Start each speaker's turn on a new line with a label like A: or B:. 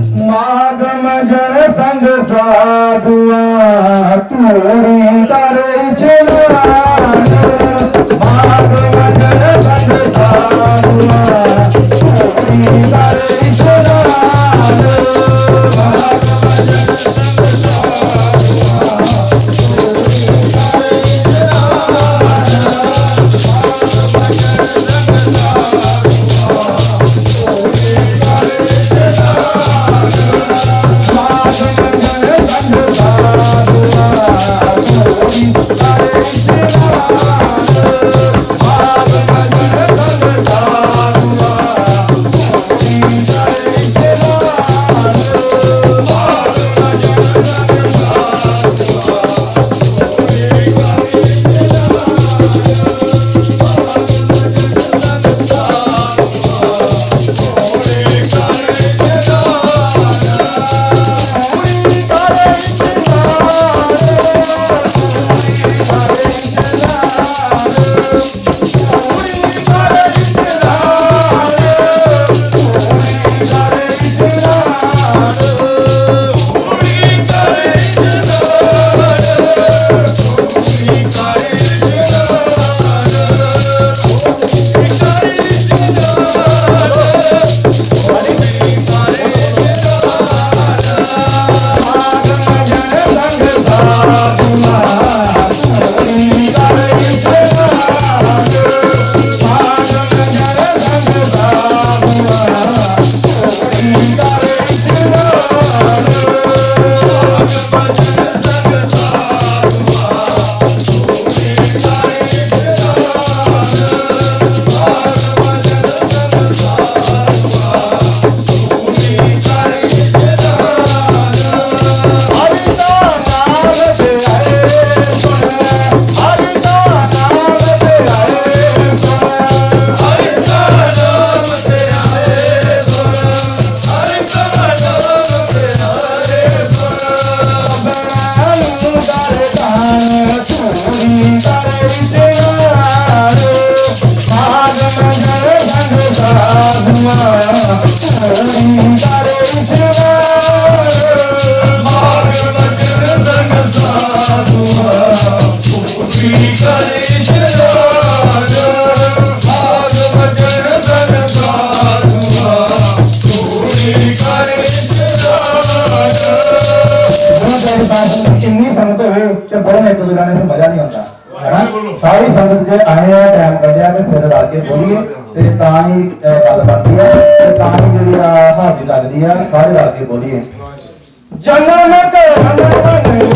A: ਮਾਗਮ ਜਨ ਸੰਗ ਸਾਧੂਆ ਤੂੜੀ ਤਰੇ ਚਲਾਨ ਮਾਗਮ ਸਾਰੀ ਸੰਗਤ ਜੇ ਆਏ ਆ ਟਾਈਮ ਕੱਢਿਆ ਤੇ ਫਿਰ ਰਲ ਕੇ ਬੋਲੀਏ ਤੇ ਤਾਂ ਹੀ ਗੱਲ ਬਣਦੀ ਹੈ ਤੇ ਤਾਂ ਹੀ ਜਿਹੜੀ ਆ ਹਾਜ਼ਰੀ ਲੱਗਦੀ ਆ ਸਾਰੇ ਰਲ ਕੇ ਬੋਲੀਏ। ਜਨਮ ਕਰਮ ਮਨ